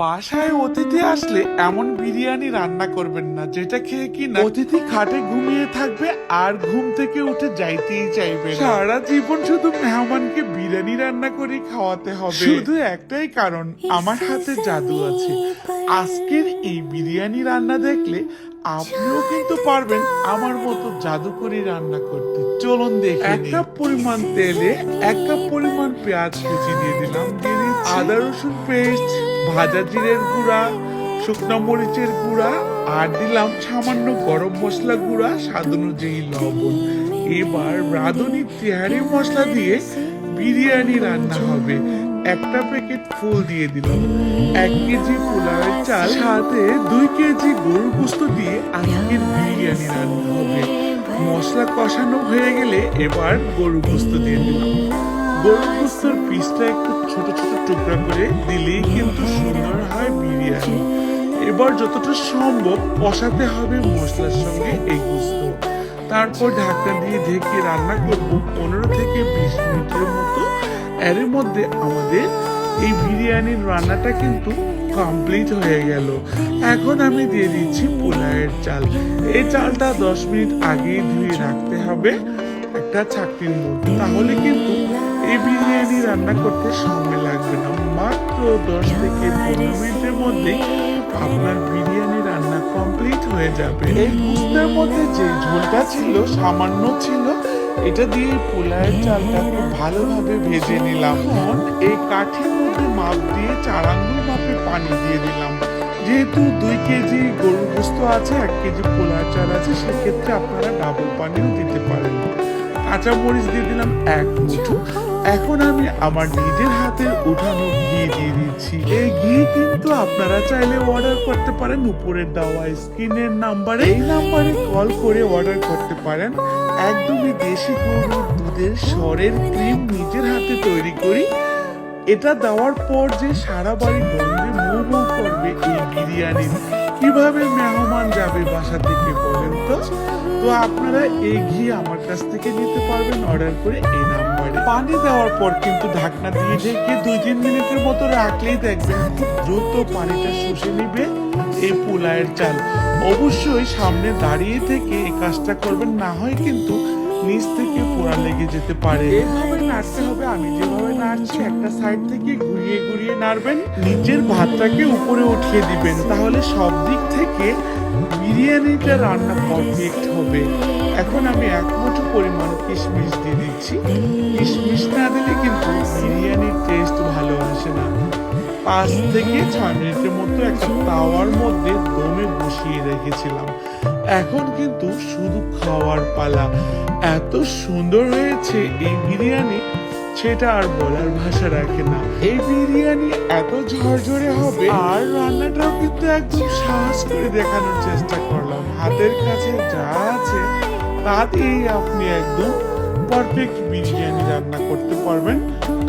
বাসায় অতিথি আসলে এমন বিরিয়ানি রান্না করবেন না যেটা খেয়ে কি না অতিথি খাটে ঘুমিয়ে থাকবে আর ঘুম থেকে উঠে যাইতেই চাইবে সারা জীবন শুধু মেহমানকে বিরিয়ানি রান্না করে খাওয়াতে হবে। শুধু একটাই কারণ আমার হাতে জাদু আছে। আজকের এই বিরিয়ানি রান্না দেখলে আপনিও কিন্তু পারবেন আমার মতো জাদু করে রান্না করতে। চলুন দেখে এক কাপ পরিমাণ তেলে এক কাপ পরিমাণ পেঁয়াজ কুচি দিয়ে দিলাম। আদা রসুন পেস্ট ভাজা জিরের গুঁড়া, শুকনো মরিচের গুঁড়া, আর দিলাম সামান্য গরম মশলা গুঁড়া, স্বাদ অনুযায়ী লবণ। এবার রাঁধুনি তেহারি মশলা দিয়ে বিরিয়ানি রান্না হবে। একটা প্যাকেট ফুল দিয়ে দিলাম। এক কেজি পোলাওয়ের চাল, সাথে দুই কেজি গরুর গোস্ত দিয়ে আজকের বিরিয়ানি রান্না হবে। মশলা কষানো হয়ে গেলে এবার গরু গোস্ত দিয়ে দিলাম। গরু গোস্তর পিসটা একটু ছোট ছোট টুকরা করে দিলেই কিন্তু সুন্দর হয় বিরিয়ানি। এবার যতটা সম্ভব কষাতে হবে মশলার সঙ্গে এই গোস্ত। তারপর ঢাকনা দিয়ে ঢেকে রান্না করব পনেরো থেকে বিশ মিনিটের মতো। এর মধ্যে আমাদের এই বিরিয়ানির রান্নাটা কিন্তু কমপ্লিট হয়ে গেল। এখন আমি দিয়ে দিচ্ছি পোলাওয়ের চাল। এই চালটা দশ মিনিট আগেই ধুয়ে রাখতে হবে একটা চাকরির মধ্যে। তাহলে কিন্তু এই বিরিয়ানি রান্না করতে সময় লাগবে না। মাত্র দশ থেকে পনেরো মিনিটের মধ্যেই আপনার বিরিয়ানি রান্না কমপ্লিট হয়ে যাবে। এই মধ্যে যে ঝোলটা ছিল, সামান্য ছিল, এটা দিয়ে পোলায়ের চালটা খুব ভালোভাবে ভেজে নিলাম। এই কাঠির মধ্যে মাপ দিয়ে চার আঙ্গুল মাপে পানি দিয়ে দিলাম। যেহেতু দুই কেজি গরুর গোস্ত আছে, এক কেজি পোলার চাল আছে, সেক্ষেত্রে আপনারা ডাবল পানিও দিতে পারেন। কাঁচা মরিচ দিয়ে দিলাম এক মুঠো। এখন আমি আমার নিজের হাতে উঠানো ঘি দিয়ে দিচ্ছি। এই ঘি কিন্তু আপনারা চাইলে অর্ডার করতে পারেন উপরের দেওয়া স্ক্রিনের নাম্বারে এই নাম্বারে কল করে অর্ডার করতে পারেন। একদমই দেশি গরুর দুধের স্বরের ক্রিম নিজের হাতে তৈরি করি। এটা দেওয়ার পর যে সারা বাড়ি গন্ধে মৌ করবে এই বিরিয়ানি কীভাবে মেহমান যাবে বাসা থেকে বলেন তো? তো আপনারা এই আমার কাছ থেকে নিতে পারবেন অর্ডার করে এই নাম্বারে। পানি দেওয়ার পর কিন্তু ঢাকনা দিয়ে ঢেকে দুই তিন মিনিটের মতো রাখলেই দেখবেন খুব দ্রুত পানিটা শুষে নিবে এই পোলায়ের চাল। অবশ্যই সামনে দাঁড়িয়ে থেকে এই কাজটা করবেন, না হয় কিন্তু নিচ থেকে পোড়া লেগে যেতে পারে। এইভাবে নাড়তে হবে। আমি যেভাবে নাড়ছি, একটা সাইড থেকে ঘুরিয়ে ঘুরিয়ে নাড়বেন। নিচের ভাতটাকে উপরে উঠিয়ে দিবেন। তাহলে সব দিক থেকে বিরিয়ানিটা রান্না পারফেক্ট হবে। এখন আমি এক মুঠো পরিমাণ কিশমিশ দিয়ে দিচ্ছি। কিশমিশ না দিলে কিন্তু বিরিয়ানির টেস্ট ভালো আসে না। পাঁচ থেকে ছয় মিনিটের মতো একটা তাওয়ার মধ্যে দমে বসিয়ে রেখেছিলাম। এখন কিন্তু শুধু খাওয়ার পালা। এত সুন্দর হয়েছে এই বিরিয়ানি, সেটা আর বলার ভাষা রাখে না। এই বিরিয়ানি এত ঝরঝরে হবে, আর রান্নাটাও কিন্তু একদম সাহস করে দেখানোর চেষ্টা করলাম। হাতের কাছে যা আছে, তাতেই আপনি একদম পারফেক্ট বিরিয়ানি রান্না করতে পারবেন।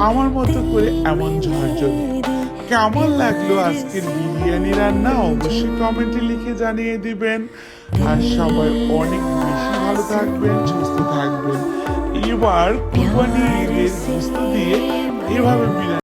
আমার মতো করে এমন ঝরঝরে। কেমন লাগল আজকের বিরিয়ানি রান্না, অবশ্যই কমেন্টে লিখে জানিয়ে দিবেন। আর সবাই অনেক বেশি ভালো থাকবেন সুস্থ থাকবেন। এবার কুরবানি ঈদের সুস্থ দিয়ে এভাবে